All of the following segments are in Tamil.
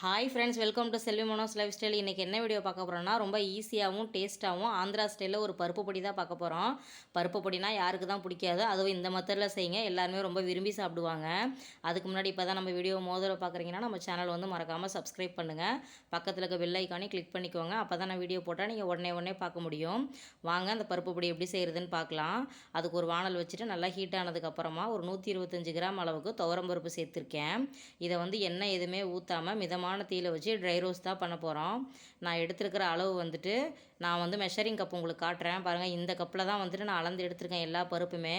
Hi friends welcome to Selvi Manos lifestyle இன்றைக்கி என்ன வீடியோ பார்க்க போகிறோன்னா ரொம்ப ஈஸியாகவும் டேஸ்ட்டாகவும் ஆந்திரா ஸ்டைலில் ஒரு பருப்பு பொடி தான் பார்க்க போகிறோம் பருப்பு பொடினா யாருக்கு தான் பிடிக்காது. அதுவும் இந்த மெத்தடில் செய்யுங்க. எல்லாருமே ரொம்ப விரும்பி சாப்பிடுவாங்க. அதுக்கு முன்னாடி இப்போ தான் நம்ம வீடியோ மோதிர பார்க்குறீங்கன்னா நம்ம சேனல் வந்து மறக்காமல் சப்ஸ்கிரைப் பண்ணுங்கள் பக்கத்தில் இருக்க பெல் ஐக்கானே கிளிக் பண்ணிக்கோங்க. அப்போ தான் நான் வீடியோ போட்டால் நீங்கள் உடனே உடனே பார்க்க முடியும். வாங்க அந்த பருப்பு பொடி எப்படி செய்கிறதுன்னு பார்க்கலாம். அதுக்கு ஒரு வானல் வச்சுட்டு நல்லா ஹீட் ஆனதுக்கப்புறமா ஒரு நூற்றி இருபத்தஞ்சி கிராம் அளவுக்கு துவரம் பருப்பு சேர்த்துருக்கேன். இதை வந்து எண்ணெய் எதுவுமே ஊற்றாமல் மிதமான தீயில வச்சு ட்ரை ரோஸ்ட் தான் பண்ண போகிறோம் நான் எடுத்துருக்கிற அளவு வந்துட்டு நான் வந்து மெஷரிங் கப் உங்களுக்கு காட்டுறேன். பாருங்கள் இந்த கப்பில் தான் வந்துட்டு நான் அளந்து எடுத்திருக்கேன் எல்லா பருப்புமே.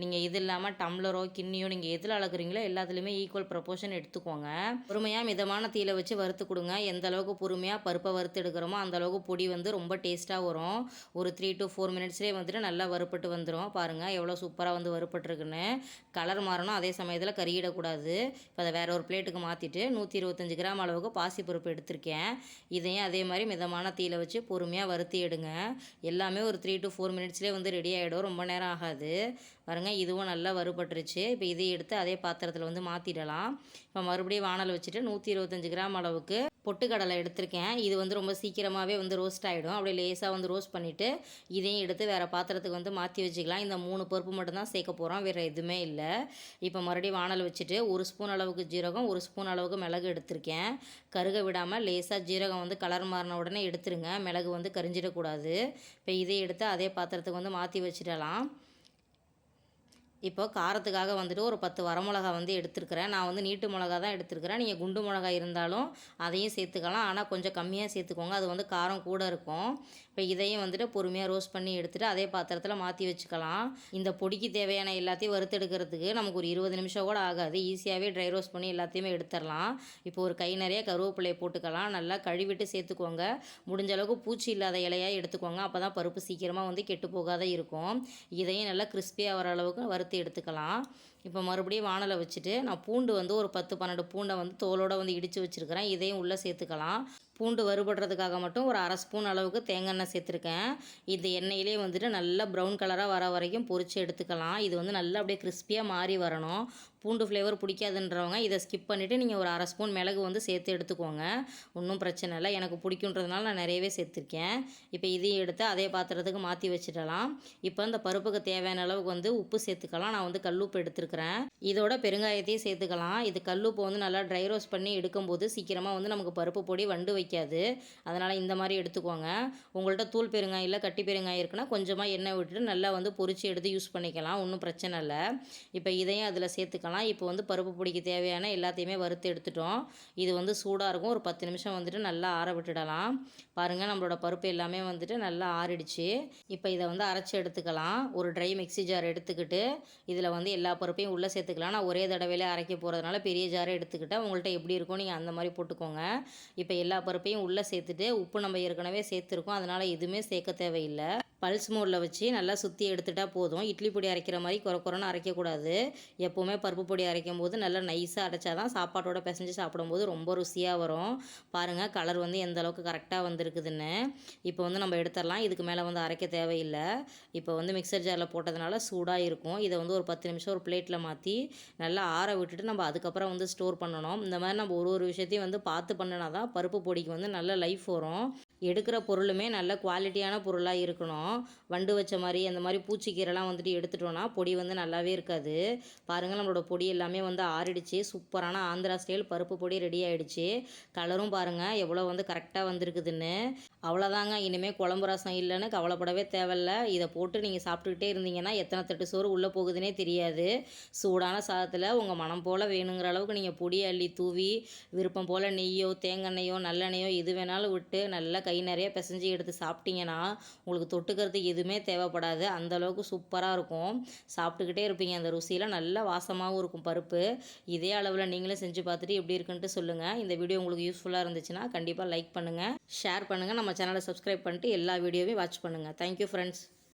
நீங்கள் இது இல்லாமல் டம்ளரோ கிண்ணியோ நீங்கள் எதில் அளக்குறீங்களோ எல்லாத்துலேயுமே ஈக்குவல் ப்ரொபோஷன் எடுத்துக்கோங்க. பொறுமையாக மிதமான தீயில வச்சு வறுத்து கொடுங்க. எந்த அளவுக்கு பொறுமையாக பருப்பை வறுத்து எடுக்கிறோமோ அந்த அளவுக்கு பொடி வந்து ரொம்ப டேஸ்ட்டாக வரும். ஒரு த்ரீ டு ஃபோர் மினிட்ஸ்லேயே வந்துட்டு நல்லா வறுப்பட்டு வந்துடும் பாருங்கள் எவ்வளோ சூப்பராக வந்து வறுப்பட்டுருக்குன்னு கலர் மாறணும். அதே சமயத்தில் கறியிடக்கூடாது இப்போ அதை வேற ஒரு பிளேட்டுக்கு மாற்றிட்டு நூற்றி இருபத்தஞ்சி கிராம் அளவுக்கு பாசிப்பருப்பு எடுத்திருக்கேன். இதையும் அதே மாதிரி மிதமான தீயில வச்சு பொறுமையாக வறுத்தி எடுங்க. எல்லாமே ஒரு த்ரீ டு ஃபோர் மினிட்ஸ்லேயே வந்து ரெடி ஆகிடும் ரொம்ப நேரம் ஆகாது. பாருங்க இதுவும் நல்லா வறுபட்டுருச்சு. இப்போ இதை எடுத்து அதே பாத்திரத்தில் வந்து மாற்றிடலாம் இப்போ மறுபடியும் வானல் வச்சுட்டு நூற்றி இருபத்தஞ்சி கிராம் அளவுக்கு பொட்டுக்கடலை எடுத்திருக்கேன். இது வந்து ரொம்ப சீக்கிரமாகவே வந்து ரோஸ்ட் ஆகிடும் அப்படியே லேசாக வந்து ரோஸ்ட் பண்ணிவிட்டு இதையும் எடுத்து வேறு பாத்திரத்துக்கு வந்து மாற்றி வச்சுக்கலாம். இந்த மூணு பருப்பு மட்டும்தான் சேர்க்க போகிறோம் வேறு எதுவுமே இல்லை. இப்போ மறுபடியும் வானல் வச்சுட்டு ஒரு ஸ்பூன் அளவுக்கு ஜீரகம் ஒரு ஸ்பூன் அளவுக்கு மிளகு எடுத்திருக்கேன். கருக விடாமல் லேசாக ஜீரகம் வந்து கலர் மாறின உடனே எடுத்துருங்க. மிளகு வந்து கரிஞ்சிடக்கூடாது. இப்போ இதை எடுத்து அதே பாத்திரத்துக்கு வந்து மாற்றி வச்சிடலாம். இப்போ காரத்துக்காக வந்துட்டு ஒரு பத்து வரமிளகா வந்து எடுத்துருக்கிறேன். நான் வந்து நீட்டு மிளகா தான் எடுத்துருக்கிறேன். நீங்கள் குண்டு மிளகா இருந்தாலும் அதையும் சேர்த்துக்கலாம். ஆனால் கொஞ்சம் கம்மியாக சேர்த்துக்கோங்க. அது வந்து காரம் கூட இருக்கும். இப்போ இதையும் வந்துட்டு பொறுமையாக ரோஸ்ட் பண்ணி எடுத்துகிட்டு அதே பாத்திரத்தில் மாற்றி வச்சுக்கலாம். இந்த பொடிக்கு தேவையான எல்லாத்தையும் வறுத்தெடுக்கிறதுக்கு நமக்கு ஒரு இருபது நிமிஷம் கூட ஆகாது. ஈஸியாகவே ட்ரை ரோஸ்ட் பண்ணி எல்லாத்தையுமே எடுத்துடலாம். இப்போ ஒரு கை நிறைய கருவேப்பிலையை போட்டுக்கலாம். நல்லா கழுவிட்டு சேர்த்துக்கோங்க. முடிஞ்ச அளவுக்கு பூச்சி இல்லாத இலையாக எடுத்துக்கோங்க. அப்போ தான் பருப்பு சீக்கிரமாக வந்து கெட்டு போகாத இருக்கும். இதையும் நல்லா கிறிஸ்பியாக வர அளவுக்கு வறுத்து எடுத்துக்கலாம். இப்போ மறுபடியும் வானலை வச்சுட்டு நான் பூண்டு வந்து ஒரு பத்து பன்னெண்டு பூண்டை வந்து தோலோடு வந்து இடித்து வச்சுருக்கிறேன். இதையும் உள்ளே சேர்த்துக்கலாம். பூண்டு வறுபடுறதுக்காக மட்டும் ஒரு அரை ஸ்பூன் அளவுக்கு தேங்காய் எண்ணெய் சேர்த்துருக்கேன். இந்த எண்ணெயிலே வந்துட்டு நல்லா ப்ரௌன் கலராக வர வரைக்கும் பொறிச்சு எடுத்துக்கலாம். இது வந்து நல்லா அப்படியே கிறிஸ்பியாக மாறி வரணும். பூண்டு ஃப்ளேவர் பிடிக்காதுன்றவங்க இதை ஸ்கிப் பண்ணிவிட்டு நீங்கள் ஒரு அரை ஸ்பூன் மிளகு வந்து சேர்த்து எடுத்துக்கோங்க. ஒன்றும் பிரச்சனை இல்லை. எனக்கு பிடிக்குன்றதுனால நான் நிறையவே சேர்த்துருக்கேன். இப்போ இதையும் எடுத்து அதே பாத்திரத்துக்கு மாற்றி வச்சிடலாம். இப்போ இந்த பருப்புக்கு தேவையான அளவுக்கு வந்து உப்பு சேர்த்துக்கலாம். நான் வந்து கல்லுப்பு எடுத்துருக்கிறேன். இதோட பெருங்காயத்தையும் சேர்த்துக்கலாம். இது கல்லுப்பு வந்து நல்லா ட்ரை ரோஸ்ட் பண்ணி எடுக்கும்போது சீக்கிரமாக வந்து நமக்கு பருப்பு பொடி வண்டு வைக்காது. அதனால் இந்த மாதிரி எடுத்துக்கோங்க. உங்கள்கிட்ட தூள் பெருங்காயம் இல்லை கட்டி பெருங்காயம் இருக்குன்னா கொஞ்சமாக எண்ணெய் விட்டுட்டு நல்லா வந்து பொறிச்சு எடுத்து யூஸ் பண்ணிக்கலாம். ஒன்றும் பிரச்சனை இல்லை. இப்போ இதையும் அதில் சேர்த்துக்கலாம். இப்போ வந்து பருப்பு பொடிக்கு தேவையான எல்லாத்தையுமே வறுத்து எடுத்துட்டோம். இது வந்து சூடாக இருக்கும். ஒரு பத்து நிமிஷம் வந்துட்டு நல்லா ஆற விட்டுடலாம். பாருங்கள் நம்மளோட பருப்பு எல்லாமே வந்துட்டு நல்லா ஆறிடுச்சு. இப்போ இதை வந்து அரைச்சி எடுத்துக்கலாம். ஒரு ட்ரை மிக்ஸி ஜார் எடுத்துக்கிட்டு இதில் வந்து எல்லா பருப்பையும் உள்ளே சேர்த்துக்கலாம். நான் ஒரே தடவையிலே அரைக்க போகிறதுனால பெரிய ஜாரை எடுத்துக்கிட்டேன். உங்கள்கிட்ட எப்படி இருக்கும் நீங்கள் அந்த மாதிரி போட்டுக்கோங்க. இப்போ எல்லா பருப்பையும் உள்ளே சேர்த்துட்டு உப்பு நம்ம ஏற்கனவே சேர்த்துருக்கோம். அதனால் எதுவுமே சேர்க்க தேவையில்லை. பல்ஸ் மோடில் வச்சு நல்லா சுற்றி எடுத்துட்டால் போதும். இட்லி பொடி அரைக்கிற மாதிரி குறை குறைன்னு அரைக்கக்கூடாது. எப்போவுமே பருப்பு பொடி அரைக்கும் போது நல்லா நைஸாக அரைச்சா தான் சாப்பாட்டோட பிசைஞ்சு சாப்பிடும்போது ரொம்ப ருசியாக வரும். பாருங்கள் கலர் வந்து எந்த அளவுக்கு கரெக்டாக வந்திருக்குதுன்னு. இப்போ வந்து நம்ம எடுத்துடலாம். இதுக்கு மேலே வந்து அரைக்க தேவையில்லை. இப்போ வந்து மிக்சர் ஜாரில் போட்டதுனால சூடாக இருக்கும். இதை வந்து ஒரு பத்து நிமிஷம் ஒரு பிளேட்டில் மாற்றி நல்லா ஆற விட்டுட்டு நம்ம அதுக்கப்புறம் வந்து ஸ்டோர் பண்ணணும். இந்த மாதிரி நம்ம ஒரு ஒரு விஷயத்தையும் வந்து பார்த்து பண்ணினா தான் பருப்பு பொடிக்கு வந்து நல்ல லைஃப் வரும். எடுக்கிற பொருளுமே நல்ல குவாலிட்டியான பொருளாக இருக்கணும். வண்டு வச்ச மாதிரி அந்த மாதிரி பூச்சிக்கீரைலாம் வந்துட்டு எடுத்துட்டோன்னா பொடி வந்து நல்லாவே இருக்காது. பாருங்கள் நம்மளோட பொடி எல்லாமே வந்து ஆறிடுச்சு. சூப்பரான ஆந்திரா ஸ்டைல் பருப்பு பொடி ரெடி ஆகிடுச்சு கலரும் பாருங்கள் எவ்வளோ வந்து கரெக்டாக வந்திருக்குதுன்னு. அவ்வளோதாங்க இனிமேல் குழம்பு ரசம் இல்லைன்னு கவலைப்படவே தேவையில்ல. இதை போட்டு நீங்கள் சாப்பிட்டுக்கிட்டே இருந்தீங்கன்னா எத்தனை தட்டு சோறு உள்ளே போகுதுன்னே தெரியாது. சூடான சாதத்தில் உங்கள் மனம் போல் வேணுங்கிற அளவுக்கு நீங்கள் பொடி அள்ளி தூவி விருப்பம் போல் நெய்யோ தேங்காய் நல்லெண்ணெயோ எது வேணாலும் விட்டு நல்லா கை நிறைய பிசைஞ்சு எடுத்து சாப்பிட்டீங்கன்னா உங்களுக்கு தொட்டுக்கிறதுக்கு எதுவுமே தேவைப்படாது. அந்தளவுக்கு சூப்பராக இருக்கும். சாப்பிட்டுக்கிட்டே இருப்பீங்க. அந்த ருசியில் நல்ல வாசமாகவும் இருக்கும் பருப்பு. இதே அளவில் நீங்களும் செஞ்சு பார்த்துட்டு எப்படி இருக்குன்ட்டு சொல்லுங்கள் இந்த வீடியோ உங்களுக்கு யூஸ்ஃபுல்லாக இருந்துச்சுன்னா கண்டிப்பாக லைக் பண்ணுங்கள் ஷேர் பண்ணுங்கள் நம்ம நம்ம சேனலை சப்ஸ்கிரைப் பண்ணிட்டு எல்லா வீடியோவையும் வாட்ச் பண்ணுங்கள் தேங்க்யூ ஃப்ரெண்ட்ஸ்